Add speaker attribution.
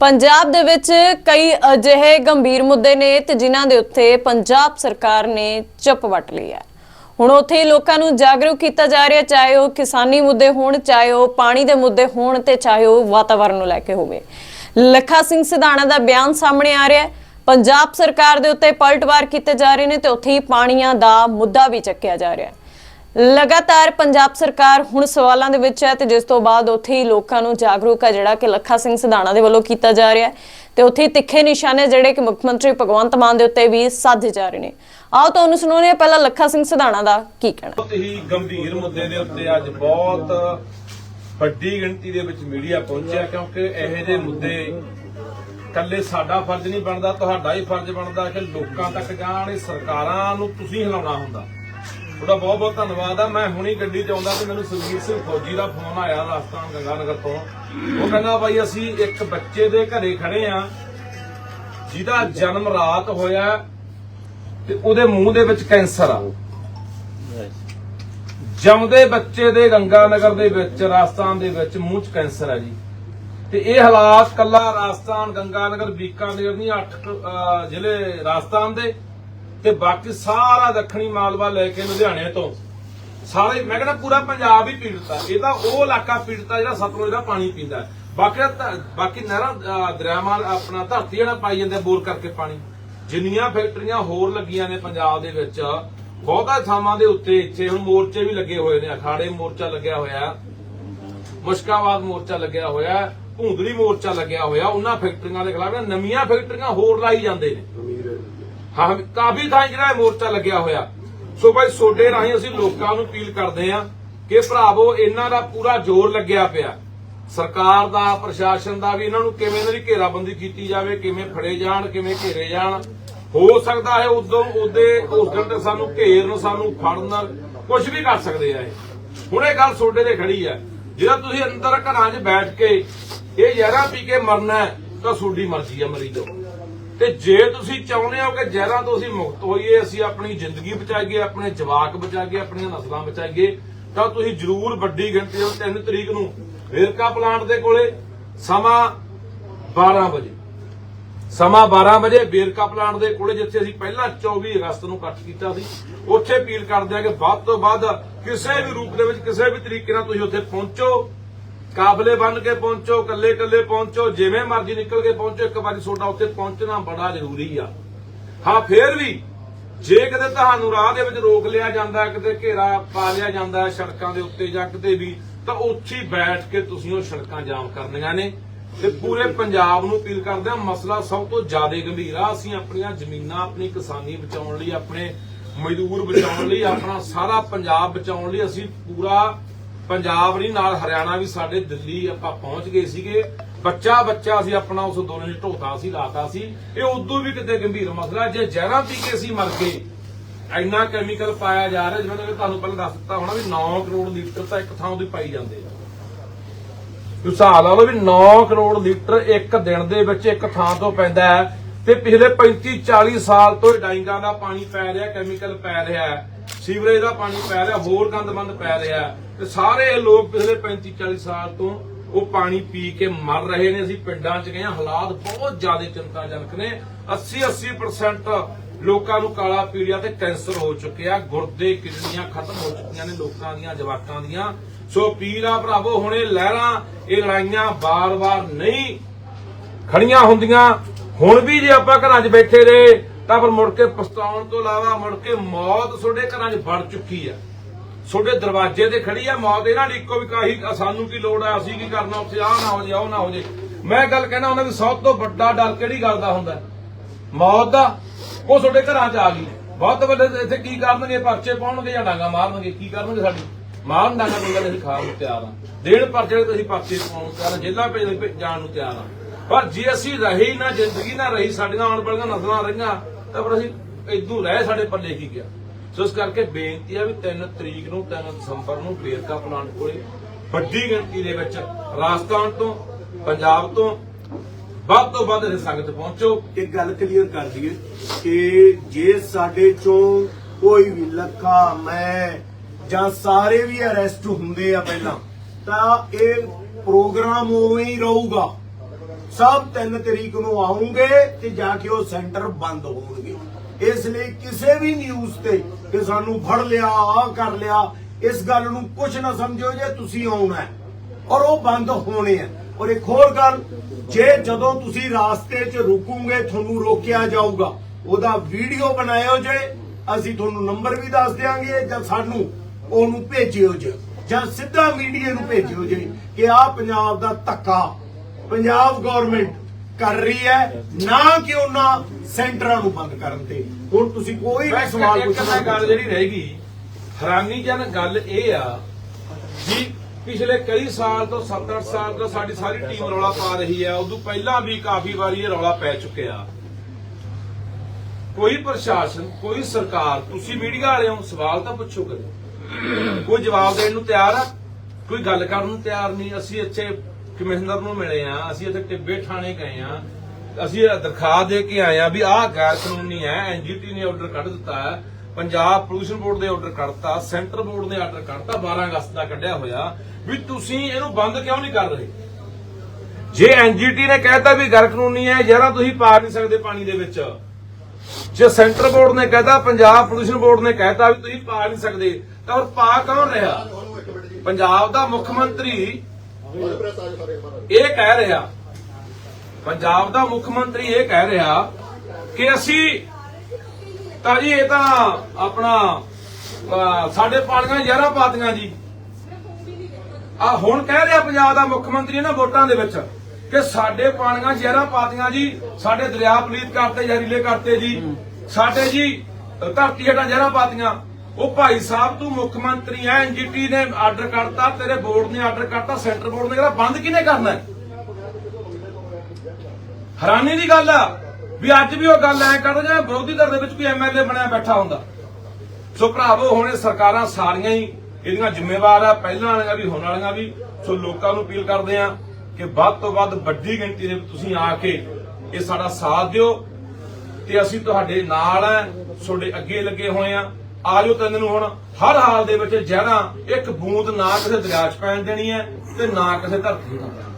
Speaker 1: ਪੰਜਾਬ ਦੇ ਵਿੱਚ ਕਈ ਅਜਿਹੇ ਗੰਭੀਰ ਮੁੱਦੇ ਨੇ ਤੇ ਜਿਨ੍ਹਾਂ ਦੇ ਉੱਤੇ ਪੰਜਾਬ ਸਰਕਾਰ ਨੇ ਚੁੱਪ ਵੱਟ ਲਈ ਹੈ। ਹੁਣ ਉੱਥੇ ਲੋਕਾਂ ਨੂੰ ਜਾਗਰੂਕ ਕੀਤਾ ਜਾ ਰਿਹਾ, ਚਾਹੇ ਉਹ ਕਿਸਾਨੀ ਮੁੱਦੇ ਹੋਣ, ਚਾਹੇ ਉਹ ਪਾਣੀ ਦੇ ਮੁੱਦੇ ਹੋਣ ਤੇ ਚਾਹੇ ਉਹ ਵਾਤਾਵਰਣ ਨੂੰ ਲੈ ਕੇ ਹੋਵੇ। ਲੱਖਾ ਸਿੰਘ ਸਿਧਾਣਾ ਦਾ ਬਿਆਨ ਸਾਹਮਣੇ ਆ ਰਿਹਾ ਹੈ। ਪੰਜਾਬ ਸਰਕਾਰ ਦੇ ਉੱਤੇ ਪਲਟਵਾਰ ਕੀਤੇ ਜਾ ਰਹੇ ਨੇ ਤੇ ਉੱਥੇ ਹੀ ਪਾਣੀਆਂ ਦਾ ਮੁੱਦਾ ਵੀ ਚੱਕਿਆ ਜਾ ਰਿਹਾ ਹੈ। ਲਗਾਤਾਰ ਪੰਜਾਬ ਸਰਕਾਰ ਹੁਣ ਸਵਾਲਾਂ ਦੇ ਵਿੱਚ ਹੈ ਤੇ ਜਿਸ ਤੋਂ ਬਾਅਦ ਉੱਥੇ ਹੀ ਲੋਕਾਂ ਨੂੰ ਜਾਗਰੂਕ ਹੈ ਜਿਹੜਾ ਕਿ ਲੱਖਾ ਸਿੰਘ ਸਿਧਾਣਾ ਦੇ ਵੱਲੋਂ ਕੀਤਾ ਜਾ ਰਿਹਾ ਹੈ। ਤੇ ਉੱਥੇ ਹੀ ਤਿੱਖੇ ਨਿਸ਼ਾਨੇ ਜਿਹੜੇ ਕਿ ਮੁੱਖ ਮੰਤਰੀ ਭਗਵੰਤ ਮਾਨ ਦੇ ਉੱਤੇ ਵੀ ਸਾਧੇ ਜਾ ਰਹੇ ਨੇ। ਆਓ ਤੁਹਾਨੂੰ ਸੁਣਾਉਂਦੇ ਹਾਂ ਪਹਿਲਾਂ ਲੱਖਾ ਸਿੰਘ ਸਿਧਾਣਾ ਦਾ ਕੀ ਕਹਿਣਾ।
Speaker 2: ਬਹੁਤ ਹੀ ਗੰਭੀਰ ਮੁੱਦੇ ਦੇ ਉੱਤੇ ਅੱਜ ਬਹੁਤ ਵੱਡੀ ਗਿਣਤੀ ਦੇ ਵਿੱਚ ਮੀਡੀਆ ਪਹੁੰਚਿਆ ਕਿਉਂਕਿ ਇਹੋ ਜਿਹੇ ਮੁੱਦੇ ਕੱਲੇ ਸਾਡਾ ਫਰਜ਼ ਨਹੀਂ ਬਣਦਾ, ਤੁਹਾਡਾ ਹੀ ਫਰਜ਼ ਬਣਦਾ ਕਿ ਲੋਕਾਂ ਤੱਕ ਜਾਣ, ਇਹ ਸਰਕਾਰਾਂ ਨੂੰ ਤੁਸੀਂ ਹਿਲਾਉਣਾ ਹੁੰਦਾ। ਤੁਹਾਡਾ ਬਹੁਤ ਬਹੁਤ ਧੰਨਵਾਦ ਆ। ਮੈਂ ਹੁਣੀ ਗੱਡੀ 'ਚ ਆਉਂਦਾ ਤੇ ਮੈਨੂੰ ਸੁਖਜੀਤ ਸਿੰਘ ਫੌਜੀ ਦਾ ਫੋਨ ਆਇਆ ਰਾਜਸਥਾਨ ਗੰਗਾਨਗਰ ਤੋਂ। ਉਹ ਕਹਿੰਦਾ ਬਾਈ ਅਸੀਂ ਇੱਕ ਬੱਚੇ ਦੇ ਘਰੇ ਖੜੇ ਆ। ਜਿਹਦਾ ਜਨਮ ਰਾਤ ਹੋਇਆ ਤੇ ਉਹਦੇ ਮੂੰਹ ਦੇ ਵਿੱਚ ਕੈਂਸਰ ਆ। ਜੰਮਦੇ ਬੱਚੇ ਦੇ ਗੰਗਾਨਗਰ ਦੇ ਵਿੱਚ, ਰਾਜਸਥਾਨ ਦੇ ਵਿੱਚ ਮੂੰਹ 'ਚ ਕੈਂਸਰ ਆ ਜੀ। ਤੇ ਇਹ ਹਾਲਾਤ ਕੱਲਾ ਰਾਜਸਥਾਨ, ਗੰਗਾਨਗਰ, ਬੀਕਾਨੇਰ ਨਹੀਂ 8 ਜ਼ਿਲ੍ਹੇ ਰਾਜਸਥਾਨ ਦੇ। ਤੇ ਬਾਕੀ ਸਾਰਾ ਦੱਖਣੀ ਮਾਲਵਾ ਲੈ ਕੇ ਲੁਧਿਆਣੇ ਤੋਂ। ਸਾਰੇ ਮੈਂ ਕਹਿੰਦਾ ਪੂਰਾ ਪੰਜਾਬ ਹੀ ਪੀੜਤ ਆ। ਇਹ ਤਾਂ ਉਹ ਇਲਾਕਾ ਪੀੜਤ ਆ ਜਿਹੜਾ ਸਤਲੁਜ ਦਾ ਪਾਣੀ ਪੀਂਦਾ। ਬਾਕੀ ਬਾਕੀ ਨਹਿਰਾਂ ਦਰਿਆਵਾਂ ਆਪਣਾ ਧਰਤੀ ਜਿਹੜਾ ਪਾਈ ਜਾਂਦੇ ਬੋਰ ਕਰਕੇ ਪਾਣੀ। ਜਿੰਨੀਆਂ ਫੈਕਟਰੀਆਂ ਹੋਰ ਲੱਗੀਆਂ ਨੇ ਪੰਜਾਬ ਦੇ ਵਿੱਚ, ਬਹੁਤਾ ਥਾਵਾਂ ਦੇ ਉੱਤੇ ਇੱਥੇ ਹੁਣ ਮੋਰਚੇ ਵੀ ਲੱਗੇ ਹੋਏ ਨੇ। ਅਖਾੜੇ ਮੋਰਚਾ ਲੱਗਿਆ ਹੋਇਆ, ਮੁਸ਼ਕਾਬਾਦ ਮੋਰਚਾ ਲੱਗਿਆ ਹੋਇਆ ਭੂੰਦੜੀ ਮੋਰਚਾ ਲੱਗਿਆ ਹੋਇਆ। ਉਹਨਾਂ ਫੈਕਟਰੀਆਂ ਦੇ ਖਿਲਾਫ ਨਵੀਆਂ ਫੈਕਟਰੀਆਂ ਹੋਰ ਲਾਈ ਜਾਂਦੇ ਨੇ। ਹਾਂ, ਕਾਫੀ ਥਾਂ ਜਿਹੜਾ ਮੋਰਚਾ ਲੱਗਿਆ ਹੋਇਆ। ਸੋ ਭਾਈ, ਸੋਡੇ ਰਾਹੀਂ ਅਸੀਂ ਲੋਕਾਂ ਨੂੰ ਅਪੀਲ ਕਰਦੇ ਆ ਕਿ ਭਰਾਵੋ, ਇਹਨਾਂ ਦਾ ਪੂਰਾ ਜ਼ੋਰ ਲੱਗਿਆ ਪਿਆ। ਸਰਕਾਰ ਦਾ, ਪ੍ਰਸ਼ਾਸਨ ਦਾ ਵੀ ਇਹਨਾਂ ਨੂੰ ਕਿਵੇਂ ਇਹਨਾਂ ਦੀ ਘੇਰਾਬੰਦੀ ਕੀਤੀ ਜਾਵੇ, ਕਿਵੇਂ ਫੜੇ ਜਾਣ, ਕਿਵੇਂ ਘੇਰੇ ਜਾਣ। ਹੋ ਸਕਦਾ ਹੈ ਉਦੋਂ ਉਹਦੇ, ਉਸ ਦਿਨ ਤੇ ਸਾਨੂੰ ਘੇਰਨ ਸਾਨੂੰ ਫੜਨ ਕੁਝ ਵੀ ਕਰ ਸਕਦੇ ਆ ਇਹ। ਹੁਣ ਇਹ ਗੱਲ ਸੋਡੇ ਤੇ ਖੜੀ ਹੈ ਜਿਹੜਾ ਤੁਸੀਂ ਅੰਦਰ ਘਰਾਂ 'ਚ ਬੈਠ ਕੇ ਇਹ ਜ਼ਹਿਰਾਂ ਪੀ ਕੇ ਮਰਨਾ ਤਾਂ ਸੋਡੀ ਮਰਜ਼ੀ ਹੈ ਮਰੀ ਜਾਓ। ਤੇ ਜੇ ਤੁਸੀਂ ਚਾਹੁੰਦੇ ਹੋ ਕਿ ਜ਼ਹਿਰਾਂ ਤੋਂ ਅਸੀਂ ਮੁਕਤ ਹੋਈਏ, ਅਸੀਂ ਆਪਣੀ ਜ਼ਿੰਦਗੀ ਬਚਾਈਏ, ਆਪਣੇ ਜਵਾਕ ਬਚਾਈਏ, ਆਪਣੀਆਂ ਨਸਲਾਂ ਬਚਾਈਏ, ਤਾਂ ਤੁਸੀਂ ਜ਼ਰੂਰ ਵੱਡੀ ਗਿਣਤੀ ਵਿੱਚ 3 ਤਰੀਕ ਨੂੰ ਵੇਰਕਾ ਪਲਾਂਟ ਦੇ ਕੋਲੇ ਸਮਾਂ 12 ਵਜੇ, ਸਮਾਂ 12 ਵਜੇ ਵੇਰਕਾ ਪਲਾਂਟ ਦੇ ਕੋਲੇ, ਜਿੱਥੇ ਅਸੀਂ ਪਹਿਲਾਂ 24 ਅਗਸਤ ਨੂੰ ਇਕੱਠ ਕੀਤਾ ਸੀ, ਉੱਥੇ ਅਪੀਲ ਕਰਦੇ ਆ ਕਿ ਵੱਧ ਤੋਂ ਵੱਧ ਕਿਸੇ ਵੀ ਰੂਪ ਦੇ ਵਿੱਚ, ਕਿਸੇ ਵੀ ਤਰੀਕੇ ਨਾਲ ਤੁਸੀਂ ਉੱਥੇ ਪਹੁੰਚੋ। ਕਾਫ਼ਲੇ ਬਣ ਕੇ ਪਹੁੰਚੋ ਕੱਲੇ ਕੱਲੇ ਪਹੁੰਚੋ, ਜਿਵੇਂ ਮਰਜ਼ੀ ਨਿਕਲ ਕੇ ਪਹੁੰਚੋ, ਇੱਕ ਵਾਰੀ ਤੁਹਾਡਾ ਉੱਥੇ ਪਹੁੰਚਣਾ ਬੜਾ ਜ਼ਰੂਰੀ ਆ। ਹਾਂ, ਫੇਰ ਵੀ ਜੇ ਕਿਤੇ ਤੁਹਾਨੂੰ ਰਾਹ ਦੇ ਵਿੱਚ ਰੋਕ ਲਿਆ ਜਾਂਦਾ, ਕਿਤੇ ਘੇਰਾ ਪਾ ਲਿਆ ਜਾਂਦਾ ਸੜਕਾਂ ਦੇ ਉੱਤੇ ਜਾਂ ਕਿਤੇ ਵੀ, ਤਾਂ ਉੱਥੇ ਬੈਠ ਕੇ ਤੁਸੀਂ ਉਹ ਸੜਕਾਂ ਜਾਮ ਕਰਨੀਆਂ ਨੇ। ਤੇ ਪੂਰੇ ਪੰਜਾਬ ਨੂੰ ਅਪੀਲ ਕਰਦੇ ਆ ਮਸਲਾ ਸਭ ਤੋਂ ਜ਼ਿਆਦਾ ਗੰਭੀਰ ਆ। ਅਸੀਂ ਆਪਣੀਆਂ ਜ਼ਮੀਨਾਂ, ਆਪਣੀ ਕਿਸਾਨੀ ਬਚਾਉਣ ਲਈ, ਆਪਣੇ ਮਜ਼ਦੂਰ ਬਚਾਉਣ ਲਈ, ਆਪਣਾ ਸਾਰਾ ਪੰਜਾਬ ਬਚਾਉਣ ਲਈ ਅਸੀਂ ਪੂਰਾ ਪੰਜਾਬ ਨਹੀਂ ਨਾਲ ਹਰਿਆਣਾ ਵੀ ਸਾਡੇ ਦਿੱਲੀ ਆਪਾਂ ਪਹੁੰਚ ਗਏ ਸੀਗੇ। ਬੱਚਾ ਬੱਚਾ ਸੀ ਆਪਣਾ ਉਸ ਅੰਦੋਲਨ ਢੋਤਾ ਸੀ ਲਾਤਾ ਸੀ। ਇਹ ਉਦੋਂ ਵੀ ਕਿਤੇ ਗੰਭੀਰ ਮਸਲਾ ਜੇ ਜ਼ਹਿਰਾਂ ਪੀ ਕੇ ਅਸੀਂ ਮਰ ਗਏ ਇੰਨਾ ਕੈਮੀਕਲ ਪਾਇਆ ਜਾ ਰਿਹਾ ਜਿਵੇਂ ਕਿ ਤੁਹਾਨੂੰ ਪਹਿਲਾਂ ਦੱਸ ਦਿੱਤਾ ਹੋਣਾ ਵੀ 9 ਕਰੋੜ ਲੀਟਰ ਤਾਂ ਇੱਕ ਥਾਂ ਦੀ ਪਾਈ ਜਾਂਦੇ ਆ। ਤੁਸੀਂ ਹਿਸਾਬ ਲਾ ਲਓ ਵੀ 9 ਕਰੋੜ ਲੀਟਰ ਇੱਕ ਦਿਨ ਦੇ ਵਿੱਚ ਇੱਕ ਥਾਂ ਤੋਂ ਪੈਂਦਾ ਹੈ। ਤੇ ਪਿਛਲੇ 35 40 ਸਾਲ ਤੋਂ ਇਹ ਡਾਈਂਗਾਂ ਦਾ ਪਾਣੀ ਪੈ ਰਿਹਾ ਕੈਮੀਕਲ ਪੈ ਰਿਹਾ ਹੈ, ਸੀਵਰੇਜ ਦਾ ਪਾਣੀ ਪੈ ਰਿਹਾ, ਹੋਰ ਗੰਦਮੰਦ ਪੈ ਰਿਹਾ। ਤੇ ਸਾਰੇ ਲੋਕ ਪਿਛਲੇ 35 40 ਸਾਲ ਤੋਂ ਉਹ ਪਾਣੀ ਪੀ ਕੇ ਮਰ ਰਹੇ ਨੇ। ਅਸੀਂ ਪਿੰਡਾਂ 'ਚ ਗਏ ਹਾਂ, ਹਾਲਾਤ ਬਹੁਤ ਜ਼ਿਆਦਾ ਚਿੰਤਾਜਨਕ ਨੇ। 80 80% ਲੋਕਾਂ ਨੂੰ ਕਾਲਾ ਪੀੜਿਆ ਤੇ ਕੈਂਸਰ ਹੋ ਚੁੱਕਿਆ। ਗੁਰਦੇ, ਕਿਡਨੀਆਂ ਖਤਮ ਹੋ ਚੁੱਕੀਆਂ ਨੇ ਲੋਕਾਂ ਦੀਆਂ, ਜਵਾਕਾਂ ਦੀਆਂ। ਸੋ ਪੀਲਾ ਭਰਾਵੋ, ਹੁਣ ਇਹ ਲਹਿਰਾਂ, ਇਹ ਲੜਾਈਆਂ ਬਾਰ-ਬਾਰ ਨਹੀਂ ਖੜੀਆਂ ਹੁੰਦੀਆਂ। ਹੁਣ ਵੀ ਜੇ ਆਪਾਂ ਘਰਾਂ 'ਚ ਬੈਠੇ ਰਹੇ ਤਾਂ ਫਿਰ ਮੁੜ ਕੇ ਪਛਤਾਉਣ ਤੋਂ ਇਲਾਵਾ ਮੁੜ ਕੇ ਮੌਤ ਤੁਹਾਡੇ ਘਰਾਂ 'ਚ ਵੜ ਚੁੱਕੀ ਆ। ਤੁਹਾਡੇ ਦਰਵਾਜ਼ੇ ਤੇ ਖੜੀ ਆ, ਮੌਤ ਇਹਨਾਂ ਦੀ ਇੱਕੋ ਵੀ ਕਾਹੀ ਸਾਨੂੰ ਕੀ ਲੋੜ ਆ, ਅਸੀਂ ਕੀ ਕਰਨਾ, ਉੱਥੇ ਆ ਨਾ ਹੋ ਜੇ, ਉਹ ਨਾ ਹੋ ਜੇ। ਮੈਂ ਗੱਲ ਕਹਿਣਾ, ਉਹਨਾਂ ਦੀ ਸਭ ਤੋਂ ਵੱਡਾ ਡਰ ਕਿਹੜੀ ਗੱਲ ਦਾ ਹੁੰਦਾ? ਹੈ? ਮੌਤ ਦਾ, ਉਹ ਤੁਹਾਡੇ ਘਰਾਂ 'ਚ ਆ ਗਈ। ਬਹੁਤ ਵੱਡੇ ਇੱਥੇ ਕੀ ਕਰਨਗੇ, ਪਰਚੇ ਪਾਉਣਗੇ ਜਾਂ ਡਾਂਗਾ ਮਾਰਨਗੇ, ਕੀ ਕਰਨਗੇ ਸਾਡੀ? ਮਾਰਨ ਡਾਂਗਾ ਡੂੰਗਾ ਅਸੀਂ ਖਾਣ ਨੂੰ ਤਿਆਰ ਆ। ਦੇਣ ਪਰਚੇ ਤੇ ਅਸੀਂ ਪਰਚੇ ਪਾਉਣ ਨੂੰ ਤਿਆਰ ਆ ਜੇਲਾਂ ਭੇਜ ਜਾਣ ਨੂੰ ਤਿਆਰ ਆ। ਪਰ ਜੇ ਅਸੀਂ ਰਹੀ ਨਾ, ਜ਼ਿੰਦਗੀ ਨਾ ਰਹੀ, ਸਾਡੀਆਂ ਆਉਣ ਵਾਲੀਆਂ ਨਸਲਾਂ ਰਹੀਆਂ ਤਾਂ ਫਿਰ ਅਸੀਂ ਇਦੋਂ ਰਹਿ ਸਾਡੇ ਪੱਲੇ ਕੀ ਗਿਆ। ਸੋ ਇਸ ਕਰਕੇ ਬੇਨਤੀ ਆ ਵੀ 3 ਤਰੀਕ ਨੂੰ 3 ਦਸੰਬਰ ਨੂੰ ਵੇਰਕਾ ਪਲਾਂਟ ਕੋਲੇ ਵੱਡੀ ਗਿਣਤੀ ਦੇ ਵਿੱਚ ਰਾਜਸਥਾਨ ਤੋਂ, ਪੰਜਾਬ ਤੋਂ ਵੱਧ ਤੋਂ ਵੱਧ ਸੰਗਤ ਪਹੁੰਚੋ।
Speaker 3: ਇੱਕ ਗੱਲ ਕਲੀਅਰ ਕਰ ਦਈਏ ਕਿ ਜੇ ਸਾਡੇ ਚੋਂ ਕੋਈ ਵੀ ਲੱਖਾ, ਮੈਂ ਜਾਂ ਸਾਰੇ ਵੀ ਅਰੈਸਟ ਹੁੰਦੇ ਆ ਪਹਿਲਾਂ, ਤਾਂ ਇਹ ਪ੍ਰੋਗਰਾਮ ਉਵੇਂ ਹੀ ਰਹੂਗਾ। ਸਭ 3 ਤਰੀਕ ਨੂੰ ਆਉਂਗੇ ਤੇ ਜਾ ਕੇ ਉਹ ਸੈਂਟਰ ਬੰਦ ਹੋਣਗੇ। ਇਸ ਲਈ ਕਿਸੇ ਵੀ ਨਿਊਜ਼ ਤੇ ਕਿ ਸਾਨੂੰ ਫੜ ਲਿਆ ਆ ਕਰ ਲਿਆ, ਇਸ ਗੱਲ ਨੂੰ ਕੁਝ ਨਾ ਸਮਝੋ ਜੇ ਤੁਸੀਂ ਆਉਣਾ ਹੈ। ਔਰ ਉਹ ਬੰਦ ਹੋਣੇ ਆ ਔਰ ਇੱਕ ਹੋਰ ਗੱਲ, ਜੇ ਜਦੋਂ ਤੁਸੀਂ ਰਾਸਤੇ 'ਚ ਰੁਕੋਗੇ, ਤੁਹਾਨੂੰ ਰੋਕਿਆ ਜਾਊਗਾ, ਉਹਦਾ ਵੀਡੀਓ ਬਣਾਇਓ ਜੇ, ਅਸੀਂ ਤੁਹਾਨੂੰ ਨੰਬਰ ਵੀ ਦੱਸ ਦਿਆਂਗੇ ਜਾਂ ਸਾਨੂੰ ਉਹਨੂੰ ਭੇਜਿਓ ਜੇ, ਜਾਂ ਸਿੱਧਾ ਮੀਡੀਆ ਨੂੰ ਭੇਜਿਓ ਜੇ ਕਿ ਆ ਪੰਜਾਬ ਦਾ ਧੱਕਾ ਪੰਜਾਬ ਗਵਰਨਮੈਂਟ ਕਰ ਰਹੀ ਹੈ। ਨਾ ਕਿ ਉਹਨਾਂ ਸੈਂਟਰਾਂ ਨੂੰ ਬੰਦ ਕਰਨ ਤੇ। ਹੁਣ ਤੁਸੀਂ ਕੋਈ ਵੀ ਸਵਾਲ ਪੁੱਛਣਾ
Speaker 2: ਤਾਂ ਗੱਲ ਜਿਹੜੀ ਰਹਿ ਗਈ ਹੈਰਾਨੀਜਨਕ ਗੱਲ ਇਹ ਆ ਵੀ ਪਿਛਲੇ ਕਈ ਸਾਲ ਤੋਂ 7-8 ਸਾਲ ਤੋਂ ਸਾਡੀ ਸਾਰੀ ਟੀਮ ਰੌਲਾ ਪਾ ਰਹੀ ਹੈ। ਉਦੋਂ ਪਹਿਲਾਂ ਵੀ ਕਾਫੀ ਵਾਰੀ ਇਹ ਰੌਲਾ ਪੈ ਚੁੱਕਿਆ। ਕੋਈ ਪ੍ਰਸ਼ਾਸਨ ਕੋਈ ਸਰਕਾਰ ਤੁਸੀਂ ਮੀਡੀਆ ਵਾਲਿਓ ਸਵਾਲ ਤਾਂ ਪੁੱਛੋ ਕਰੇ ਕੋਈ ਜਵਾਬ ਦੇਣ ਨੂੰ ਤਿਆਰ ਆ? ਕੋਈ ਗੱਲ ਕਰਨ ਨੂੰ ਤਿਆਰ ਨਹੀਂ? ਅਸੀਂ ਇੱਥੇ ਕਮਿਸ਼ਨਰ ਨੂੰ ਮਿਲੇ ਆ, ਅਸੀਂ ਇੱਥੇ ਟਿੱਬੇ ਥਾਣੇ ਗਏ ਆ। ਅਸੀਂ ਦਰਖਾਸਤ ਦੇ ਕੇ ਆਏ ਆ ਵੀ ਆਹ ਗੈਰ ਕਾਨੂੰਨੀ ਹੈ ਐਨਜੀਟੀ ਨੇ ਆਰਡਰ ਕੱਢ ਦਿੱਤਾ ਹੈ। ਪੰਜਾਬ ਪੋਲੂਸ਼ਨ ਬੋਰਡ ਨੇ ਆਰਡਰ ਕੱਢਤਾ ਸੈਂਟਰ ਬੋਰਡ ਨੇ ਆਰਡਰ ਕੱਢਤਾ 12 ਅਗਸਤ ਦਾ ਕੱਢਿਆ ਹੋਇਆ ਵੀ ਤੁਸੀਂ ਇਹਨੂੰ ਬੰਦ ਕਿਉਂ ਨਹੀਂ ਕਰ ਰਹੇ? ਜੇ ਐਨਜੀਟੀ ਨੇ ਕਹਿਤਾ ਵੀ ਗੈਰ ਕਾਨੂੰਨੀ ਹੈ, ਯਾਰਾ ਤੁਸੀਂ ਪਾ ਨਹੀਂ ਸਕਦੇ ਪਾਣੀ ਦੇ ਵਿੱਚ। ਜੇ ਸੈਂਟਰ ਬੋਰਡ ਨੇ ਕਹਿਤਾ, ਪੰਜਾਬ ਪੋਲੂਸ਼ਨ ਬੋਰਡ ਨੇ ਕਹਿਤਾ ਵੀ ਤੁਸੀਂ ਪਾ ਨਹੀਂ ਸਕਦੇ, ਤਾਂ ਉਹ ਪਾ ਕੌਣ ਰਿਹਾ? ਪੰਜਾਬ ਦਾ ਮੁੱਖ ਮੰਤਰੀ ਇਹ ਕਹਿ ਰਿਹਾ, ਪੰਜਾਬ ਦਾ ਮੁੱਖ ਮੰਤਰੀ ਇਹ ਕਹਿ ਰਿਹਾ ਕਿ ਅਸੀਂ ਤਾਂ ਜੀ ਇਹ ਤਾਂ ਆਪਣਾ ਸਾਡੇ ਪਾਲੀਆਂ ਜ਼ਹਿਰਾਂ ਪਾਤੀਆਂ ਜੀ। ਆ ਹੁਣ ਕਹਿ ਰਿਹਾ ਪੰਜਾਬ ਦਾ ਮੁੱਖ ਮੰਤਰੀ ਨਾ ਵੋਟਾਂ ਦੇ ਵਿੱਚ ਕਿ ਸਾਡੇ ਪਾਣੀਆਂ ਜ਼ਹਿਰਾਂ ਪਾਤੀਆਂ ਜੀ, ਸਾਡੇ ਦਰਿਆ ਪਲੀਤ ਕਰਤੇ ਜ਼ਹਿਰੀਲੇ ਕਰਤੇ ਜੀ, ਸਾਡੇ ਜੀ ਧਰਤੀ ਹੇਠਾਂ ਜ਼ਹਿਰਾਂ ਪਾਤੀਆਂ। ਉਹ ਭਾਈ ਸਾਹਿਬ, ਤੂੰ ਮੁੱਖ ਮੰਤਰੀ ਐ ਐਨਜੀਟੀ ਨੇ ਆਰਡਰ ਕਰਤਾ, ਤੇਰੇ ਬੋਰਡ ਨੇ ਆਰਡਰ ਕਰਤਾ ਸੈਂਟਰ ਬੋਰਡ ਨੇ ਕਹਿੰਦਾ ਬੰਦ ਕਿਹਨੇ ਕਰਨਾ ਹੈ? ਹੈਰਾਨੀ ਦੀ ਗੱਲ ਆ, ਵੀ ਅੱਜ ਵੀ ਉਹ ਗੱਲ ਐ ਕਰਦੇ ਜਿਵੇਂ ਵਿਰੋਧੀ ਧਿਰ ਦੇ ਵਿੱਚ ਕੋਈ ਐਮਐਲਏ ਬਣਿਆ ਬੈਠਾ ਹੁੰਦਾ। ਸੋ ਭਰਾਵੋ, ਹੁਣੇ ਸਰਕਾਰਾਂ ਸਾਰੀਆਂ ਹੀ ਇਹਦੀਆਂ ਜ਼ਿੰਮੇਵਾਰ ਆ, ਪਹਿਲਾਂ ਵਾਲੀਆਂ ਵੀ, ਹੁਣ ਵਾਲੀਆਂ ਵੀ। ਸੋ ਲੋਕਾਂ ਨੂੰ ਅਪੀਲ ਕਰਦੇ ਆ ਕਿ ਵੱਧ ਤੋਂ ਵੱਧ ਵੱਡੀ ਗਿਣਤੀ ਦੇ ਵਿੱਚ ਤੁਸੀਂ ਆ ਕੇ ਇਹ ਸਾਡਾ ਸਾਥ ਦਿਓ ਤੇ ਅਸੀਂ ਤੁਹਾਡੇ ਨਾਲ ਆ, ਤੁਹਾਡੇ ਅੱਗੇ ਲੱਗੇ ਹੋਏ ਆ। ਆ ਜਾਓ ਆਜੋ ਤੈਨੂੰ ਹੁਣ। ਹਰ ਹਾਲ ਦੇ ਵਿੱਚ ਜ਼ਹਿਰਾਂ, ਇੱਕ ਬੂੰਦ ਨਾ ਕਿਸੇ ਦਰਿਆ 'ਚ ਪੈਣ ਦੇਣੀ ਹੈ ਤੇ ਨਾ ਕਿਸੇ ਧਰਤੀ 'ਤੇ